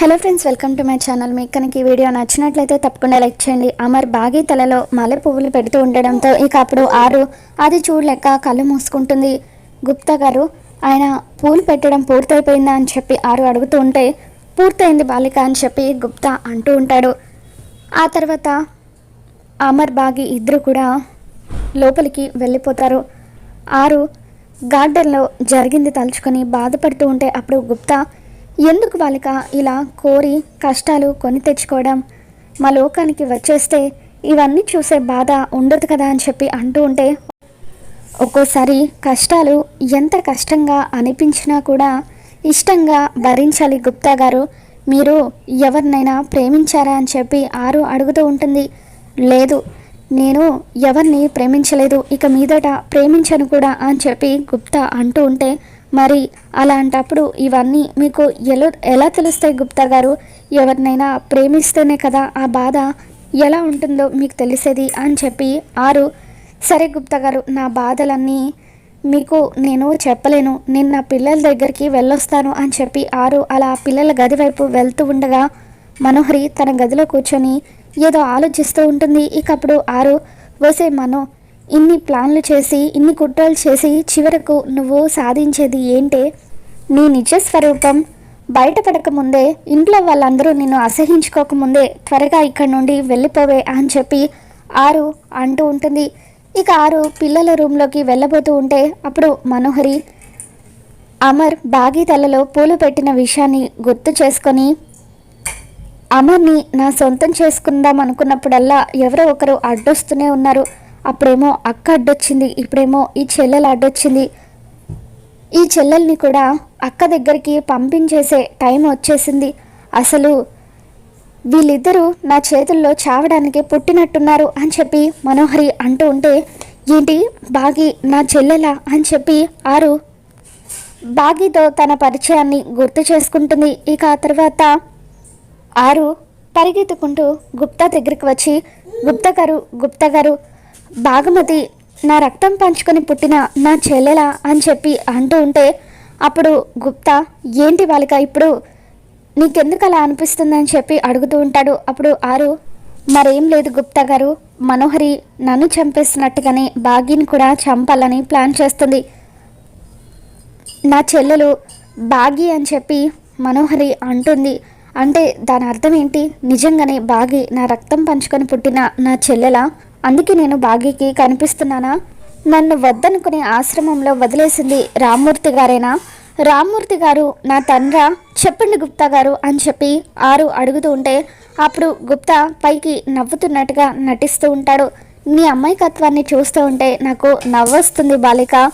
Hello friends welcome to my channel మీకు కనుక ఈ వీడియో నచ్చినట్లయితే తప్పకుండా లైక్ చేయండి. అమర్ బాగి తలలో మల్లె పువ్వులు పెడుతూ ఉండడంతో ఇక అప్పుడు ఆరు అది చూడలేక కళ్ళు మూసుకుంటుంది. గుప్తా గారు ఆయన పూలు పెట్టడం పూర్తయిపోయిందా అని చెప్పి ఆరు అడుగుతూ ఉంటే పూర్తయింది బాలిక అని చెప్పి గుప్తా అంటూ ఉంటాడు. ఆ తర్వాత అమర్ బాగి ఇద్దరు కూడా లోపలికి వెళ్ళిపోతారు. ఆరు గార్డెన్లో జరిగింది తలుచుకొని బాధపడుతూ ఉంటే అప్పుడు గుప్తా ఎందుకు బాలిక ఇలా కోరి కష్టాలు కొని తెచ్చుకోవడం? మా లోకానికి వచ్చేస్తే ఇవన్నీ చూసే బాధ ఉండదు కదా అని చెప్పి అంటూ ఉంటే ఒక్కోసారి కష్టాలు ఎంత కష్టంగా అనిపించినా కూడా ఇష్టంగా భరించాలి గుప్తా గారు. మీరు ఎవరినైనా ప్రేమించారా అని చెప్పి ఆరు అడుగుతూ ఉంటుంది. లేదు నేను ఎవరిని ప్రేమించలేదు. ఇక మీదట ప్రేమించను కూడా అని చెప్పి గుప్తా అంటూ ఉంటే మరి అలాంటప్పుడు ఇవన్నీ మీకు ఎలా ఎలా తెలుస్తాయి గుప్తా గారు? ఎవరినైనా ప్రేమిస్తేనే కదా ఆ బాధ ఎలా ఉంటుందో మీకు తెలిసేది అని చెప్పి ఆరు సరే గుప్తా గారు నా బాధలన్నీ మీకు నేను చెప్పలేను. నేను నా పిల్లల దగ్గరికి వెళ్ళొస్తాను అని చెప్పి ఆరు అలా పిల్లల గది వైపు వెళ్తూ ఉండగా మనోహరి తన గదిలో కూర్చొని ఏదో ఆలోచిస్తూ ఉంటుంది. ఇక అప్పుడు ఆరు వసే మనో ఇన్ని ప్లాన్లు చేసి ఇన్ని కుట్రలు చేసి చివరకు నువ్వు సాధించేది ఏంటే? నీ నిజ స్వరూపం బయటపడకముందే ఇంట్లో వాళ్ళందరూ నిన్ను అసహించుకోకముందే త్వరగా ఇక్కడి నుండి వెళ్ళిపోవే అని చెప్పి ఆరు అంటూ ఉంటుంది. ఇక ఆరు పిల్లల రూమ్లోకి వెళ్ళబోతూ ఉంటే అప్పుడు మనోహరి అమర్ బాగీ తలలో పూలు పెట్టిన విషయాన్ని గుర్తు చేసుకొని అమర్ని నా సొంతం చేసుకుందాం అనుకున్నప్పుడల్లా ఎవరో ఒకరు అడ్డొస్తూనే ఉన్నారు. అప్పుడేమో అక్క అడ్డొచ్చింది ఇప్పుడేమో ఈ చెల్లెలు అడ్డొచ్చింది. ఈ చెల్లెల్ని కూడా అక్క దగ్గరికి పంపించేసే టైం వచ్చేసింది. అసలు వీళ్ళిద్దరూ నా చేతుల్లో చావడానికి పుట్టినట్టున్నారు అని చెప్పి మనోహరి అంటూ ఉంటే ఏంటి బాగి నా చెల్లెలా అని చెప్పి ఆరు బాగీతో తన పరిచయాన్ని గుర్తు చేసుకుంటుంది. ఇక ఆ తర్వాత ఆరు పరిగెత్తుకుంటూ గుప్తా దగ్గరికి వచ్చి గుప్తా గారు గుప్తా గారు బాగుమతి నా రక్తం పంచుకొని పుట్టిన నా చెల్లెలా? అని చెప్పి అంటూ ఉంటే అప్పుడు గుప్తా ఏంటి బాలిక ఇప్పుడు నీకెందుకు అలా అనిపిస్తుందని చెప్పి అడుగుతూ ఉంటాడు. అప్పుడు ఆరు మరేం లేదు గుప్తా గారు మనోహరి నన్ను చంపేసినట్టుగానే బాగిని కూడా చంపాలని ప్లాన్ చేస్తుంది. నా చెల్లెలు బాగి అని చెప్పి మనోహరి అంటుంది. అంటే దాని అర్థం ఏంటి? నిజంగానే బాగి నా రక్తం పంచుకొని పుట్టిన నా చెల్లెలా? అందుకే నేను బాగీకి కనిపిస్తున్నానా? నన్ను వద్దనుకునే ఆశ్రమంలో వదిలేసింది రామ్మూర్తి గారేనా? రామ్మూర్తి గారు నా తండ్రా చెప్పండి గుప్తా గారు అని చెప్పి ఆరు అడుగుతూ ఉంటే అప్పుడు గుప్తా పైకి నవ్వుతున్నట్టుగా నటిస్తూ ఉంటాడు. నీ అమ్మాయికత్వాన్ని చూస్తూ ఉంటే నాకు నవ్వొస్తుంది బాలిక.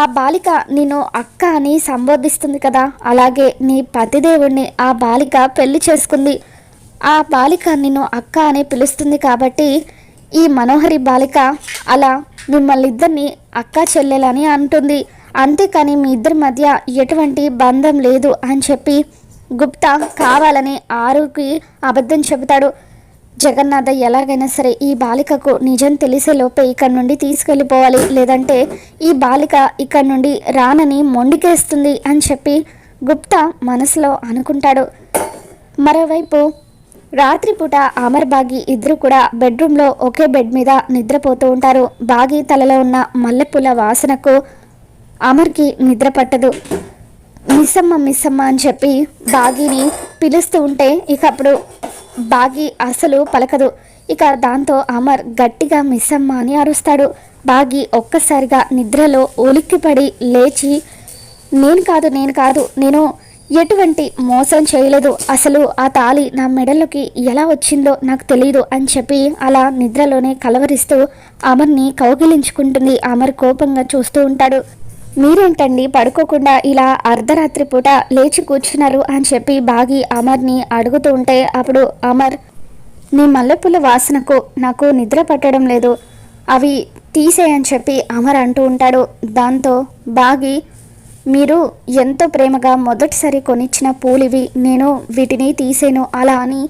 ఆ బాలిక నిన్ను అక్క అని సంబోధిస్తుంది కదా. అలాగే నీ పతిదేవుణ్ణి ఆ బాలిక పెళ్ళి చేసుకుంది. ఆ బాలిక నిన్ను అక్క అని పిలుస్తుంది కాబట్టి ఈ మనోహరి బాలిక అలా మిమ్మల్ని ఇద్దరిని అక్క చెల్లెలని అంటుంది. అంతేకాని మీ ఇద్దరి మధ్య ఎటువంటి బంధం లేదు అని చెప్పి గుప్తా కావాలని ఆరుకి అబద్ధం చెబుతాడు. జగన్నాథ ఎలాగైనా సరే ఈ బాలికకు నిజం తెలిసే లోపే ఇక్కడ నుండి తీసుకెళ్ళిపోవాలి. లేదంటే ఈ బాలిక ఇక్కడ నుండి రానని మొండికేస్తుంది అని చెప్పి గుప్తా మనసులో అనుకుంటాడు. మరోవైపు రాత్రిపూట అమర్ బాగి ఇద్దరు కూడా బెడ్రూమ్లో ఒకే బెడ్ మీద నిద్రపోతూ ఉంటారు. బాగి తలలో ఉన్న మల్లెపూల వాసనకు అమర్కి నిద్ర పట్టదు. మిస్సమ్మ మిస్సమ్మ అని చెప్పి బాగిని పిలుస్తూ ఉంటే ఇకప్పుడు బాగి అసలు పలకదు. ఇక దాంతో అమర్ గట్టిగా మిస్సమ్మ అని అరుస్తాడు. బాగి ఒక్కసారిగా నిద్రలో ఉలిక్కిపడి లేచి నేను కాదు నేను కాదు నేను ఎటువంటి మోసం చేయలేదు. అసలు ఆ తాళి నా మెడలోకి ఎలా వచ్చిందో నాకు తెలియదు అని చెప్పి అలా నిద్రలోనే కలవరిస్తూ అమర్ని కౌగిలించుకుంటుంది. అమర్ కోపంగా చూస్తూ ఉంటాడు. మీరేంటండి పడుకోకుండా ఇలా అర్ధరాత్రి పూట లేచి కూర్చున్నారు అని చెప్పి బాగి అమర్ని అడుగుతూ ఉంటే అప్పుడు అమర్ నీ మల్లెపూల వాసనకు నాకు నిద్ర పట్టడం లేదు. అవి తీసేయని చెప్పి అమర్ అంటూ ఉంటాడు. దాంతో బాగి మీరు ఎంతో ప్రేమగా మొదటిసారి కొనిచ్చిన పూలివి నేను వీటిని తీసేను అలా అని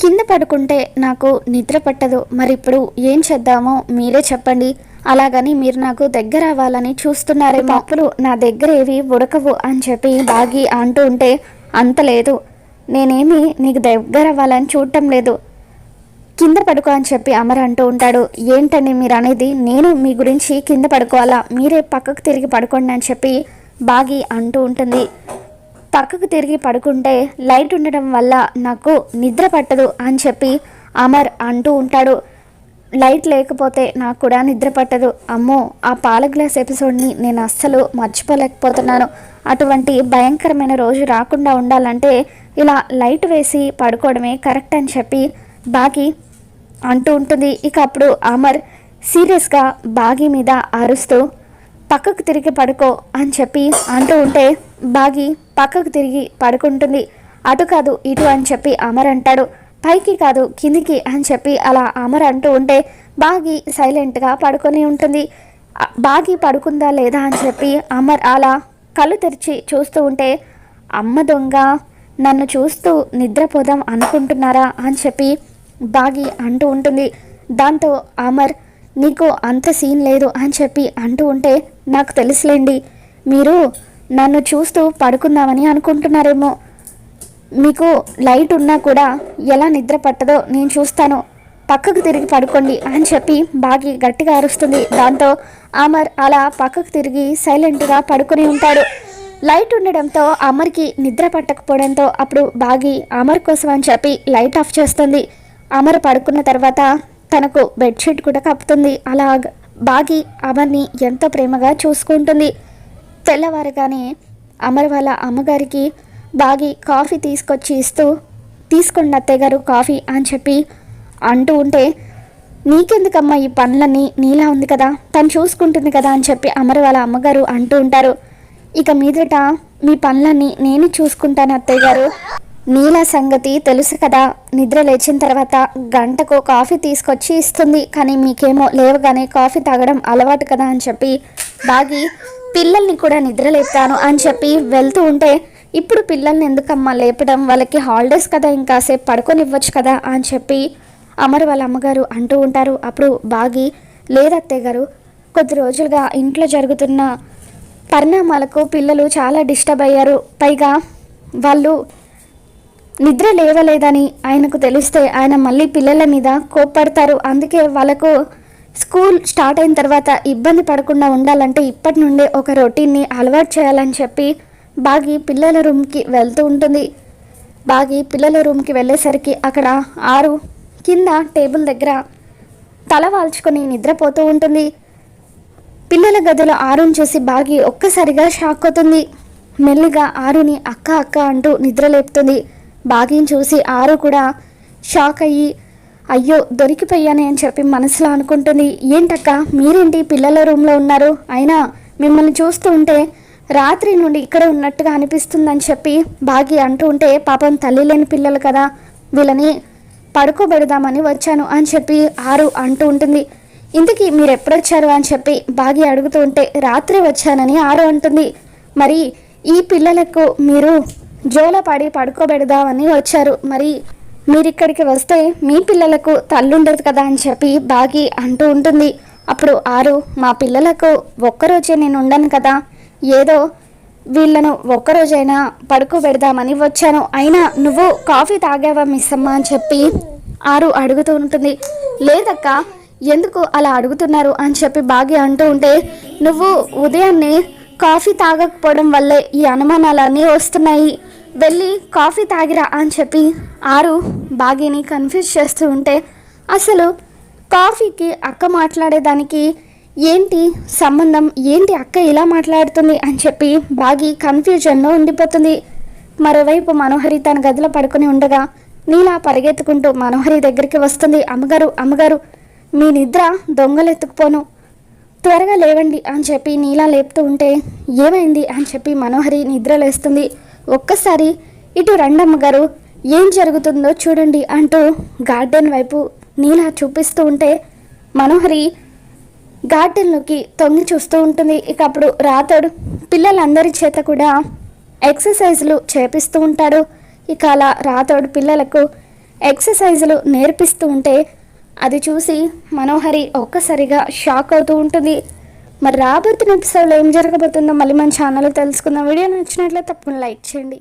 కింద పడుకుంటే నాకు నిద్ర పట్టదు. మరి ఇప్పుడు ఏం చేద్దామో మీరే చెప్పండి. అలాగని మీరు నాకు దగ్గర అవ్వాలని చూస్తున్నారే అప్పుడు నా దగ్గర ఏవి ఉడకవు అని చెప్పి బాగి అంటూ ఉంటే అంత లేదు. నేనేమి నీకు దగ్గర అవ్వాలని చూడటం లేదు. కింద పడుకో అని చెప్పి అమర్ అంటూ ఉంటాడు. ఏంటండి మీరు అనేది నేను మీ గురించి కింద పడుకోవాలా? మీరే పక్కకు తిరిగి పడుకోండి అని చెప్పి బాగి అంటూ ఉంటుంది. పక్కకు తిరిగి పడుకుంటే లైట్ ఉండడం వల్ల నాకు నిద్ర పట్టదు అని చెప్పి అమర్ అంటూ ఉంటాడు. లైట్ లేకపోతే నాకు కూడా నిద్ర పట్టదు. అమ్మో ఆ పాల గ్లాస్ ఎపిసోడ్ని నేను అస్సలు మర్చిపోలేకపోతున్నాను. అటువంటి భయంకరమైన రోజు రాకుండా ఉండాలంటే ఇలా లైట్ వేసి పడుకోవడమే కరెక్ట్ అని చెప్పి బాగి అంటూ ఉంటుంది. ఇక అప్పుడు అమర్ సీరియస్గా బాగి మీద అరుస్తూ పక్కకు తిరిగి పడుకో అని చెప్పి అంటూ ఉంటే బాగి పక్కకు తిరిగి పడుకుంటుంది. అటు కాదు ఇటు అని చెప్పి అమర్ అంటాడు. పైకి కాదు కిందికి అని చెప్పి అలా అమర్ అంటూ ఉంటే బాగి సైలెంట్గా పడుకొని ఉంటుంది. బాగి పడుకుందా లేదా అని చెప్పి అమర్ అలా కళ్ళు తెరిచి చూస్తూ ఉంటే అమ్మ దొంగ నన్ను చూస్తూ నిద్రపోదాం అనుకుంటున్నారా అని చెప్పి బాగి అంటూ ఉంటుంది. దాంతో అమర్ నీకు అంత సీన్ లేదు అని చెప్పి అంటూ ఉంటే నాకు తెలుసులేండి మీరు నన్ను చూస్తూ పడుకుందామని అనుకుంటున్నారేమో. మీకు లైట్ ఉన్నా కూడా ఎలా నిద్ర పట్టదో నేను చూస్తాను. పక్కకు తిరిగి పడుకోండి అని చెప్పి బాగి గట్టిగా అరుస్తుంది. దాంతో అమర్ అలా పక్కకు తిరిగి సైలెంట్గా పడుకొని ఉంటాడు. లైట్ ఉండడంతో అమర్కి నిద్ర పట్టకపోవడంతో అప్పుడు బాగి అమర్ కోసం అని చెప్పి లైట్ ఆఫ్ చేస్తుంది. అమర్ పడుకున్న తర్వాత తనకు బెడ్షీట్ కూడా కప్పుతుంది. అలా బాగి అమర్ని ఎంతో ప్రేమగా చూసుకుంటుంది. తెల్లవారుగానే అమర్ వాళ్ళ అమ్మగారికి బాగి కాఫీ తీసుకొచ్చి ఇస్తూ తీసుకోండి అత్తయ్య గారు కాఫీ అని చెప్పి అంటూ ఉంటే నీకెందుకమ్మా ఈ పనులన్నీ? నీలా ఉంది కదా? తను చూసుకుంటుంది కదా? అని చెప్పి అమరు వాళ్ళ అమ్మగారు అంటూ ఉంటారు. ఇక మీదట మీ పనులన్నీ నేను చూసుకుంటాను అత్తయ్య గారు. నీలా సంగతి తెలుసు కదా? నిద్ర లేచిన తర్వాత గంటకు కాఫీ తీసుకొచ్చి ఇస్తుంది. కానీ మీకేమో లేవగానే కాఫీ తాగడం అలవాటు కదా? అని చెప్పి బాగి పిల్లల్ని కూడా నిద్ర లేపుతాను అని చెప్పి వెళ్తూ ఉంటే ఇప్పుడు పిల్లల్ని ఎందుకమ్మా లేపడం? వాళ్ళకి హాలిడేస్ కదా ఇంకాసేపు పడుకొనివ్వచ్చు కదా అని చెప్పి అమర్ వాళ్ళ అమ్మగారు అంటూ ఉంటారు. అప్పుడు బాగి లేదత్తయ్య గారు కొద్ది రోజులుగా ఇంట్లో జరుగుతున్న పరిణామాలకు పిల్లలు చాలా డిస్టర్బ్ అయ్యారు. పైగా వాళ్ళు నిద్ర లేవలేదని ఆయనకు తెలిస్తే ఆయన మళ్ళీ పిల్లల మీద కోప్పడతారు. అందుకే వాళ్ళకు స్కూల్ స్టార్ట్ అయిన తర్వాత ఇబ్బంది పడకుండా ఉండాలంటే ఇప్పటి నుండే ఒక రొటీన్ని అలవాటు చేయాలని చెప్పి బాగి పిల్లల రూమ్కి వెళ్తూ ఉంటుంది. బాగి పిల్లల రూమ్కి వెళ్ళేసరికి అక్కడ ఆరు కింద టేబుల్ దగ్గర తల వాల్చుకొని నిద్రపోతూ ఉంటుంది. పిల్లల గదిలో ఆరుని చూసి బాగి ఒక్కసారిగా షాక్ అవుతుంది. మెల్లిగా ఆరుని అక్క అక్క అంటూ నిద్రలేపుతుంది. బాగిని చూసి ఆరు కూడా షాక్ అయ్యి అయ్యో దొరికిపోయానే అని చెప్పి మనసులో అనుకుంటుంది. ఏంటక్క మీరేంటి పిల్లల రూమ్లో ఉన్నారు? అయినా మిమ్మల్ని చూస్తూ ఉంటే రాత్రి నుండి ఇక్కడ ఉన్నట్టుగా అనిపిస్తుందని చెప్పి బాగి అంటూ ఉంటే పాపం తల్లి లేని పిల్లలు కదా వీళ్ళని పడుకోబెడదామని వచ్చాను అని చెప్పి ఆరు అంటూ ఉంటుంది. ఇంతకీ మీరు ఎప్పుడొచ్చారు అని చెప్పి బాగి అడుగుతూ ఉంటే రాత్రి వచ్చానని ఆరు అంటుంది. మరి ఈ పిల్లలకు మీరు జోలపడి పడుకోబెడదామని వచ్చారు. మరి మీరు ఇక్కడికి వస్తే మీ పిల్లలకు తల్లుండదు కదా అని చెప్పి బాగి అంటూ ఉంటుంది. అప్పుడు ఆరు మా పిల్లలకు ఒక్కరోజే నేను ఉండను కదా ఏదో వీళ్ళను ఒక్కరోజైనా పడుకోబెడదామని వచ్చాను. అయినా నువ్వు కాఫీ తాగావా మిస్ అమ్మ అని చెప్పి ఆరు అడుగుతూ ఉంటుంది. లేదక్క ఎందుకు అలా అడుగుతున్నారు అని చెప్పి బాగి అంటూ ఉంటే నువ్వు ఉదయాన్నే కాఫీ తాగకపోవడం వల్లే ఈ అనుమానాలన్నీ వస్తున్నాయి. వెళ్ళి కాఫీ తాగిరా అని చెప్పి ఆరు బాగీని కన్ఫ్యూజ్ చేస్తూ ఉంటే అసలు కాఫీకి అక్క మాట్లాడేదానికి ఏంటి సంబంధం? ఏంటి అక్క ఇలా మాట్లాడుతుంది అని చెప్పి బాగి కన్ఫ్యూజన్లో ఉండిపోతుంది. మరోవైపు మనోహరి తన గదిలో పడుకుని ఉండగా నీలా పరిగెత్తుకుంటూ మనోహరి దగ్గరికి వస్తుంది. అమ్మగారు అమ్మగారు మీ నిద్ర దొంగలెత్తుకుపోను. త్వరగా లేవండి అని చెప్పి నీలా లేపుతూ ఉంటే ఏమైంది అని చెప్పి మనోహరి నిద్రలేస్తుంది. ఒక్కసారి ఇటు రండమ్మ గారు ఏం జరుగుతుందో చూడండి అంటూ గార్డెన్ వైపు నీలా చూపిస్తూ ఉంటే మనోహరి గార్డెన్లోకి తొంగి చూస్తూ ఉంటుంది. ఇక అప్పుడు రాతోడు పిల్లలందరి చేత కూడా ఎక్సర్సైజులు చేపిస్తూ ఉంటాడు. ఇక అలా రాతోడు పిల్లలకు ఎక్సర్సైజులు నేర్పిస్తూ ఉంటే అది చూసి మనోహరి ఒక్కసారిగా షాక్ అవుతూ ఉంటుంది. మరి రాబోతున్న ఎపిసోడ్లో ఏం జరగబోతుందో మళ్ళీ మన ఛానల్లో తెలుసుకుందాం. వీడియో నచ్చినట్లయితే తప్పకుండా లైక్ చేయండి.